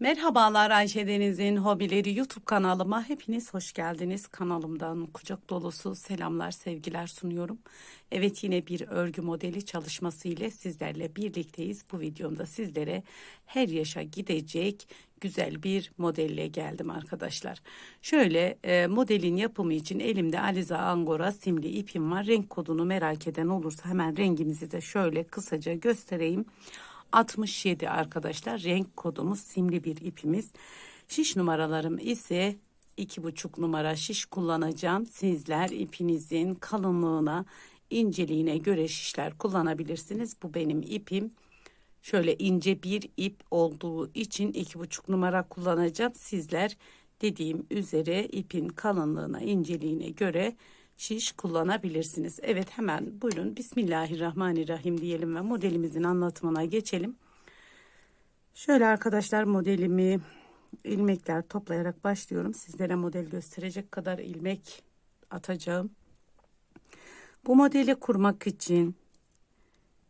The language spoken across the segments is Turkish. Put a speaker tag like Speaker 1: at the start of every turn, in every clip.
Speaker 1: Merhabalar Ayşe Deniz'in Hobileri YouTube kanalıma hepiniz hoş geldiniz. Kanalımdan kucak dolusu selamlar, sevgiler sunuyorum. Evet yine bir örgü modeli çalışması ile sizlerle birlikteyiz. Bu videomda sizlere her yaşa gidecek güzel bir modelle geldim arkadaşlar. Şöyle e, modelin yapımı için elimde Aliza Angora simli ipim var. Renk kodunu merak eden olursa hemen rengimizi de şöyle kısaca göstereyim. 67 arkadaşlar renk kodumuz simli bir ipimiz. Şiş numaralarım ise iki buçuk numara şiş kullanacağım. Sizler ipinizin kalınlığına inceliğine göre şişler kullanabilirsiniz. Bu benim ipim. Şöyle ince bir ip olduğu için iki buçuk numara kullanacağım. Sizler dediğim üzere ipin kalınlığına inceliğine göre şiş kullanabilirsiniz. Evet hemen buyurun Bismillahirrahmanirrahim diyelim ve modelimizin anlatımına geçelim. Şöyle arkadaşlar modelimi ilmekler toplayarak başlıyorum. Sizlere model gösterecek kadar ilmek atacağım. Bu modeli kurmak için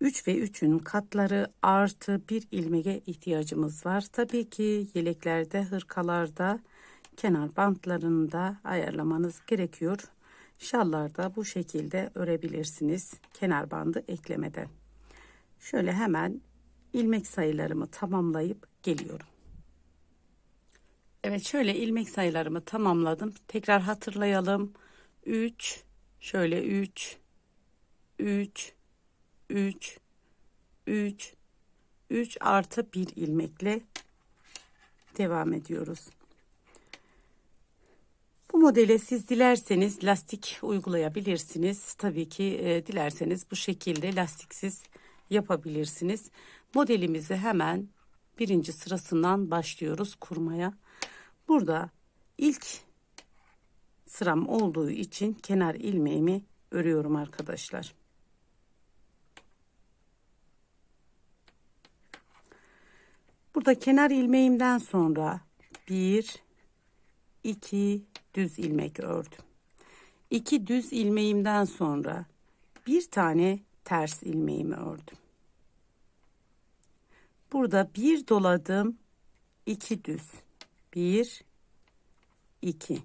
Speaker 1: 3 ve 3'ün katları artı bir ilmeğe ihtiyacımız var. Tabii ki yeleklerde, hırkalarda, kenar bantlarında ayarlamanız gerekiyor. Şallarda bu şekilde örebilirsiniz kenar bandı eklemeden. Şöyle hemen ilmek sayılarımı tamamlayıp geliyorum. Evet şöyle ilmek sayılarımı tamamladım. Tekrar hatırlayalım. 3 şöyle 3 3 3 3 3 artı 1 ilmekle devam ediyoruz. Bu modele siz dilerseniz lastik uygulayabilirsiniz. Tabii ki e, dilerseniz bu şekilde lastiksiz yapabilirsiniz. Modelimizi hemen birinci sırasından başlıyoruz kurmaya. Burada ilk sıram olduğu için kenar ilmeğimi örüyorum arkadaşlar. Burada kenar ilmeğimden sonra bir, iki düz ilmek ördüm. İki düz ilmeğimden sonra bir tane ters ilmeğimi ördüm. Burada bir doladım, iki düz. Bir, iki.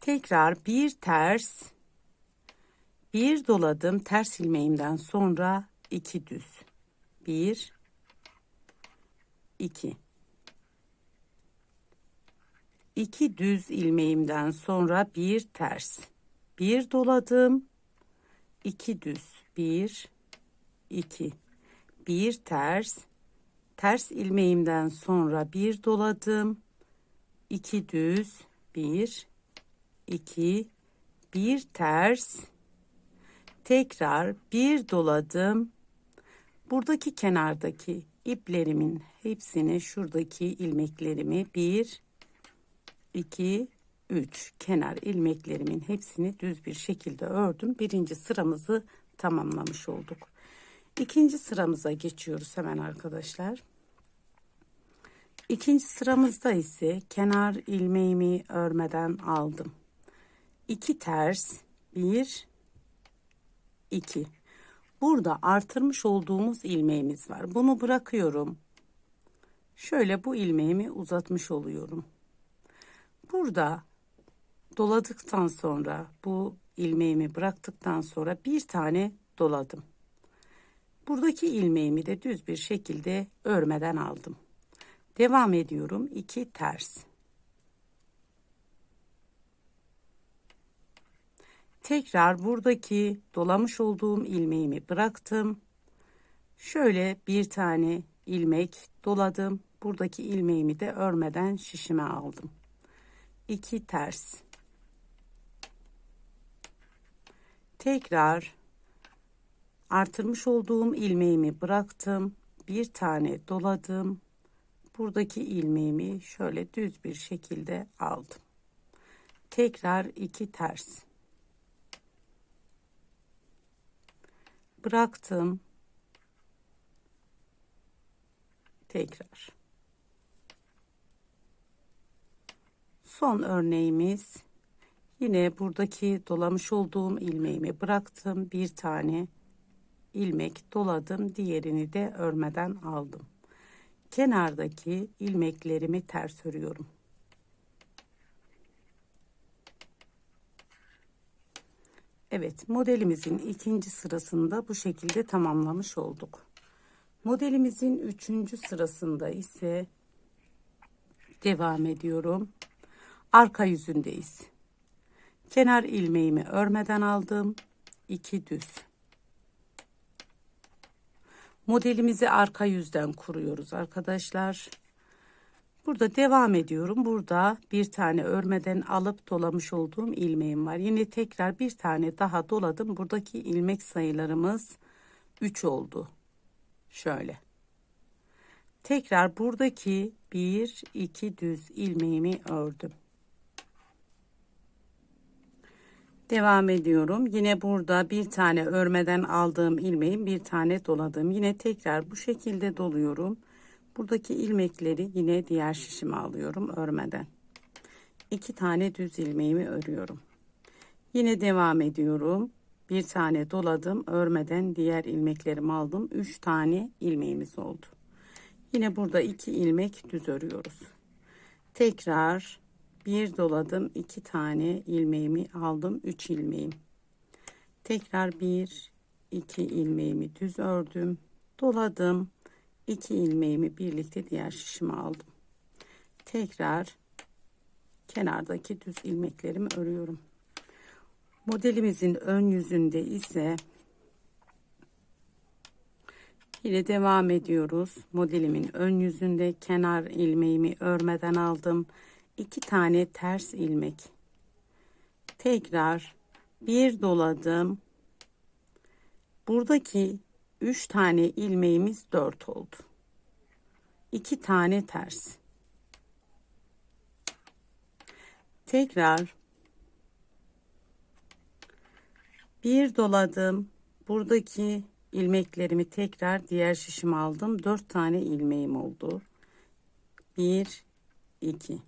Speaker 1: Tekrar bir ters, bir doladım ters ilmeğimden sonra iki düz. Bir, iki. İki düz ilmeğimden sonra bir ters. Bir doladım, iki düz. Bir, iki. Bir ters. Ters ilmeğimden sonra bir doladım. İki düz. Bir iki. Bir ters. Tekrar bir doladım. Buradaki kenardaki iplerimin hepsini şuradaki ilmeklerimi bir iki üç kenar ilmeklerimin hepsini düz bir şekilde ördüm birinci sıramızı tamamlamış olduk İkinci sıramıza geçiyoruz hemen arkadaşlar. İkinci sıramızda ise kenar ilmeğimi örmeden aldım. İki ters, bir, iki. Burada artırmış olduğumuz ilmeğimiz var. Bunu bırakıyorum. Şöyle bu ilmeğimi uzatmış oluyorum. Burada doladıktan sonra bu ilmeğimi bıraktıktan sonra bir tane doladım. Buradaki ilmeğimi de düz bir şekilde örmeden aldım. Devam ediyorum. 2 ters. Tekrar buradaki dolamış olduğum ilmeğimi bıraktım. Şöyle bir tane ilmek doladım. Buradaki ilmeğimi de örmeden şişime aldım. 2 ters. Tekrar artırmış olduğum ilmeğimi bıraktım. Bir tane doladım. Buradaki ilmeğimi şöyle düz bir şekilde aldım. Tekrar iki ters. Bıraktım. Tekrar. Son örneğimiz yine buradaki dolamış olduğum ilmeğimi bıraktım. Bir tane ilmek doladım diğerini de örmeden aldım kenardaki ilmeklerimi ters örüyorum. Evet modelimizin ikinci sırasında bu şekilde tamamlamış olduk. Modelimizin üçüncü sırasında ise devam ediyorum. Arka yüzündeyiz. Kenar ilmeğimi örmeden aldım. 2 düz. Modelimizi arka yüzden kuruyoruz arkadaşlar. Burada devam ediyorum. Burada bir tane örmeden alıp dolamış olduğum ilmeğim var. Yine tekrar bir tane daha doladım. Buradaki ilmek sayılarımız 3 oldu. Şöyle. Tekrar buradaki 1 2 düz ilmeğimi ördüm. Devam ediyorum. Yine burada bir tane örmeden aldığım ilmeğin bir tane doladım. Yine tekrar bu şekilde doluyorum. Buradaki ilmekleri yine diğer şişime alıyorum örmeden. İki tane düz ilmeğimi örüyorum. Yine devam ediyorum. Bir tane doladım. Örmeden diğer ilmeklerimi aldım. Üç tane ilmeğimiz oldu. Yine burada iki ilmek düz örüyoruz. Tekrar bir doladım. iki tane ilmeğimi aldım. Üç ilmeğim. Tekrar bir iki ilmeğimi düz ördüm. Doladım. iki ilmeğimi birlikte diğer şişime aldım. Tekrar kenardaki düz ilmeklerimi örüyorum. Modelimizin ön yüzünde ise yine devam ediyoruz. Modelimin ön yüzünde kenar ilmeğimi örmeden aldım. İki tane ters ilmek. Tekrar bir doladım. Buradaki 3 tane ilmeğimiz 4 oldu. 2 tane ters. Tekrar bir doladım. Buradaki ilmeklerimi tekrar diğer şişime aldım. 4 tane ilmeğim oldu. 1 2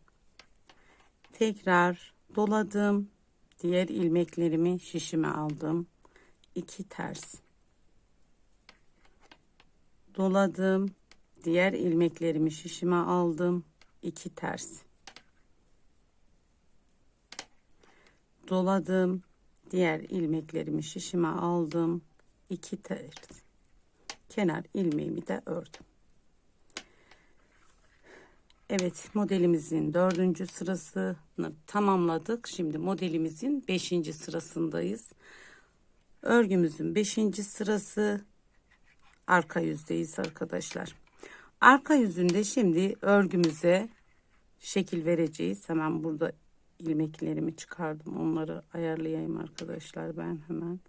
Speaker 1: Tekrar doladım. Diğer ilmeklerimi şişime aldım. 2 ters doladım. Diğer ilmeklerimi şişime aldım. 2 ters. Doladım. Diğer ilmeklerimi şişime aldım. 2 ters. Kenar ilmeğimi de ördüm. Evet modelimizin dördüncü sırasını tamamladık. Şimdi modelimizin beşinci sırasındayız. Örgümüzün beşinci sırası arka yüzdeyiz arkadaşlar. Arka yüzünde şimdi örgümüze şekil vereceğiz. Hemen burada ilmeklerimi çıkardım. Onları ayarlayayım arkadaşlar ben hemen.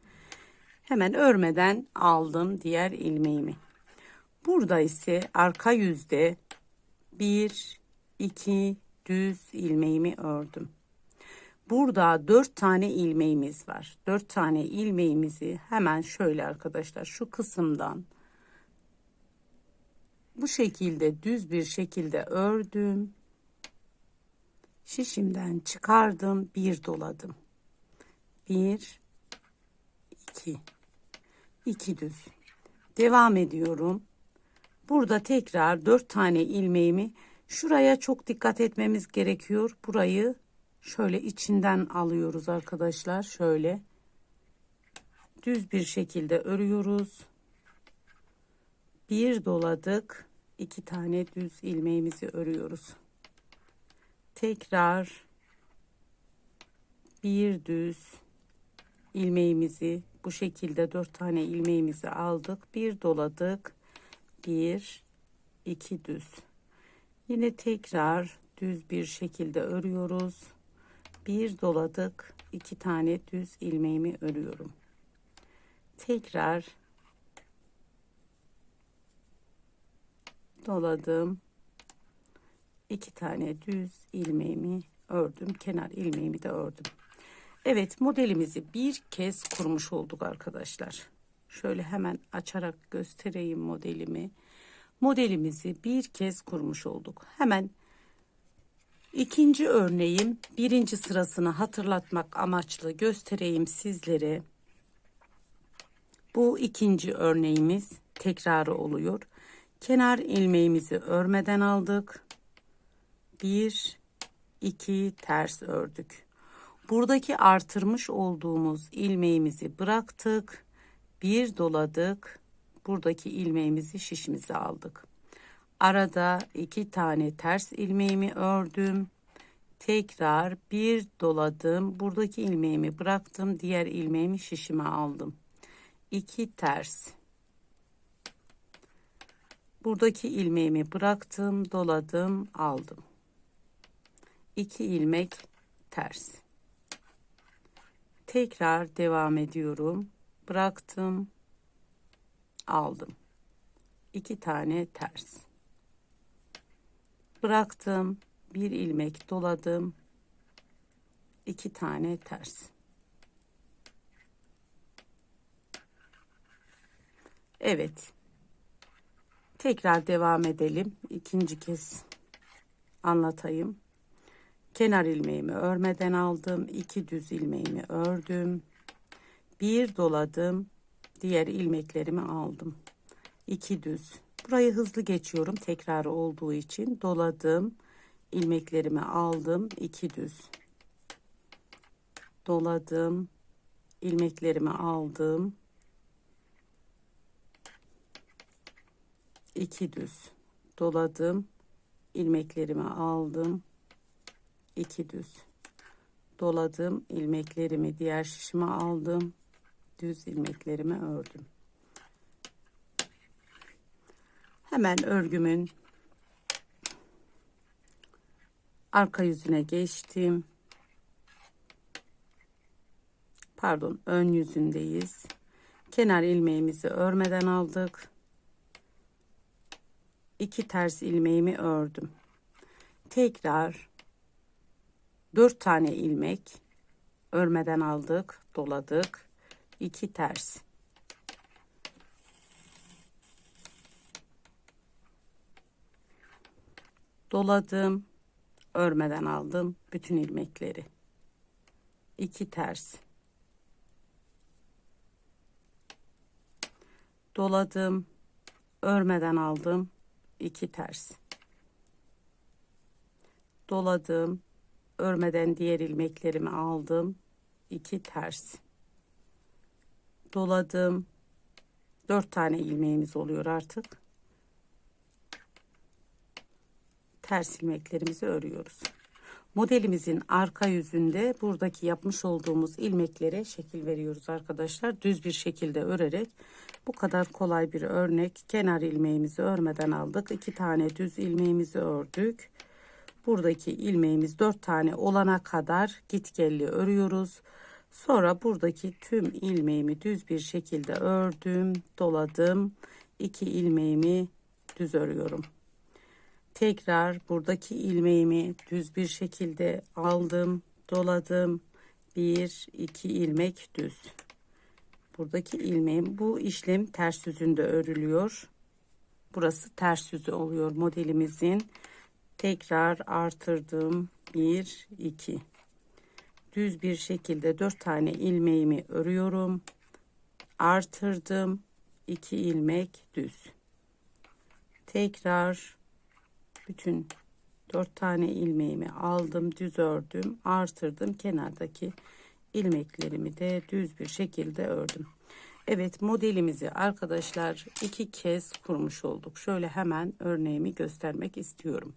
Speaker 1: Hemen örmeden aldım diğer ilmeğimi. Burada ise arka yüzde bir, iki düz ilmeğimi ördüm. Burada dört tane ilmeğimiz var. Dört tane ilmeğimizi hemen şöyle arkadaşlar şu kısımdan bu şekilde düz bir şekilde ördüm. Şişimden çıkardım, bir doladım. Bir, iki, iki düz. Devam ediyorum. Burada tekrar dört tane ilmeğimi şuraya çok dikkat etmemiz gerekiyor. Burayı şöyle içinden alıyoruz arkadaşlar. Şöyle düz bir şekilde örüyoruz bir doladık iki tane düz ilmeğimizi örüyoruz tekrar bir düz ilmeğimizi bu şekilde dört tane ilmeğimizi aldık bir doladık bir iki düz yine tekrar düz bir şekilde örüyoruz bir doladık iki tane düz ilmeğimi örüyorum tekrar doladım. iki tane düz ilmeğimi ördüm. Kenar ilmeğimi de ördüm. Evet modelimizi bir kez kurmuş olduk arkadaşlar. Şöyle hemen açarak göstereyim modelimi. Modelimizi bir kez kurmuş olduk. Hemen ikinci örneğim birinci sırasını hatırlatmak amaçlı göstereyim sizlere. Bu ikinci örneğimiz tekrarı oluyor Kenar ilmeğimizi örmeden aldık. Bir, iki ters ördük. Buradaki artırmış olduğumuz ilmeğimizi bıraktık. Bir doladık. Buradaki ilmeğimizi şişimize aldık. Arada iki tane ters ilmeğimi ördüm. Tekrar bir doladım. Buradaki ilmeğimi bıraktım. Diğer ilmeğimi şişime aldım. İki ters. Buradaki ilmeğimi bıraktım, doladım, aldım. İki ilmek ters. Tekrar devam ediyorum. Bıraktım, aldım. İki tane ters. Bıraktım, bir ilmek doladım. iki tane ters. Evet. Tekrar devam edelim. İkinci kez anlatayım. Kenar ilmeğimi örmeden aldım. iki düz ilmeğimi ördüm. Bir doladım. Diğer ilmeklerimi aldım. İki düz. Burayı hızlı geçiyorum tekrar olduğu için. Doladım. ilmeklerimi aldım. iki düz. Doladım. ilmeklerimi aldım. iki düz doladım ilmeklerimi aldım iki düz doladım ilmeklerimi diğer şişime aldım düz ilmeklerimi ördüm hemen örgümün arka yüzüne geçtim pardon ön yüzündeyiz kenar ilmeğimizi örmeden aldık iki ters ilmeğimi ördüm. Tekrar dört tane ilmek örmeden aldık, doladık. İki ters. Doladım, örmeden aldım bütün ilmekleri. iki ters. Doladım, örmeden aldım 2 ters doladım örmeden diğer ilmeklerimi aldım 2 ters doladım 4 tane ilmeğimiz oluyor artık ters ilmeklerimizi örüyoruz modelimizin arka yüzünde buradaki yapmış olduğumuz ilmeklere şekil veriyoruz arkadaşlar düz bir şekilde örerek bu kadar kolay bir örnek. Kenar ilmeğimizi örmeden aldık. iki tane düz ilmeğimizi ördük. Buradaki ilmeğimiz dört tane olana kadar gitgelli örüyoruz. Sonra buradaki tüm ilmeğimi düz bir şekilde ördüm, doladım. iki ilmeğimi düz örüyorum. Tekrar buradaki ilmeğimi düz bir şekilde aldım, doladım. Bir, iki ilmek düz buradaki ilmeğim bu işlem ters yüzünde örülüyor burası ters yüzü oluyor modelimizin tekrar artırdım 1 2 düz bir şekilde 4 tane ilmeğimi örüyorum artırdım 2 ilmek düz tekrar bütün 4 tane ilmeğimi aldım düz ördüm artırdım kenardaki ilmeklerimi de düz bir şekilde ördüm. Evet modelimizi arkadaşlar iki kez kurmuş olduk. Şöyle hemen örneğimi göstermek istiyorum.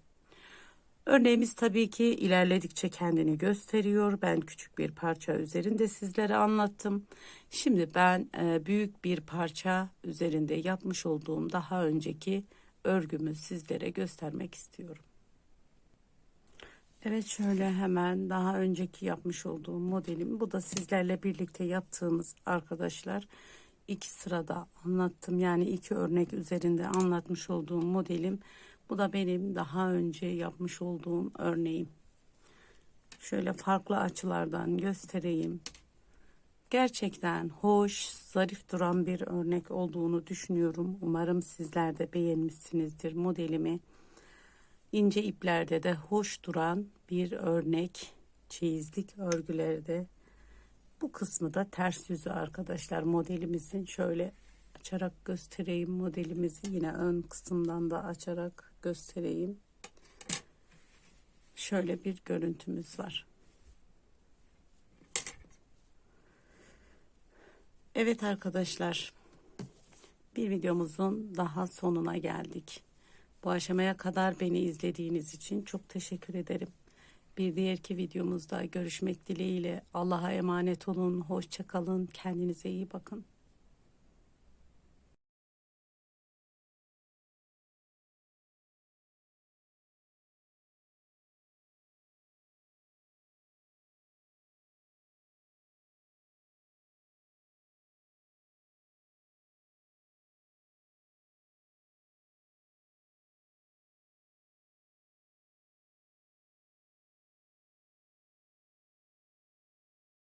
Speaker 1: Örneğimiz tabii ki ilerledikçe kendini gösteriyor. Ben küçük bir parça üzerinde sizlere anlattım. Şimdi ben e, büyük bir parça üzerinde yapmış olduğum daha önceki örgümü sizlere göstermek istiyorum. Evet şöyle hemen daha önceki yapmış olduğum modelim. Bu da sizlerle birlikte yaptığımız arkadaşlar. iki sırada anlattım. Yani iki örnek üzerinde anlatmış olduğum modelim. Bu da benim daha önce yapmış olduğum örneğim. Şöyle farklı açılardan göstereyim. Gerçekten hoş, zarif duran bir örnek olduğunu düşünüyorum. Umarım sizler de beğenmişsinizdir modelimi ince iplerde de hoş duran bir örnek çeyizlik örgülerde bu kısmı da ters yüzü arkadaşlar modelimizin şöyle açarak göstereyim modelimizi. Yine ön kısımdan da açarak göstereyim. Şöyle bir görüntümüz var. Evet arkadaşlar. Bir videomuzun daha sonuna geldik. Bu aşamaya kadar beni izlediğiniz için çok teşekkür ederim. Bir diğerki videomuzda görüşmek dileğiyle Allah'a emanet olun. Hoşça kalın. Kendinize iyi bakın.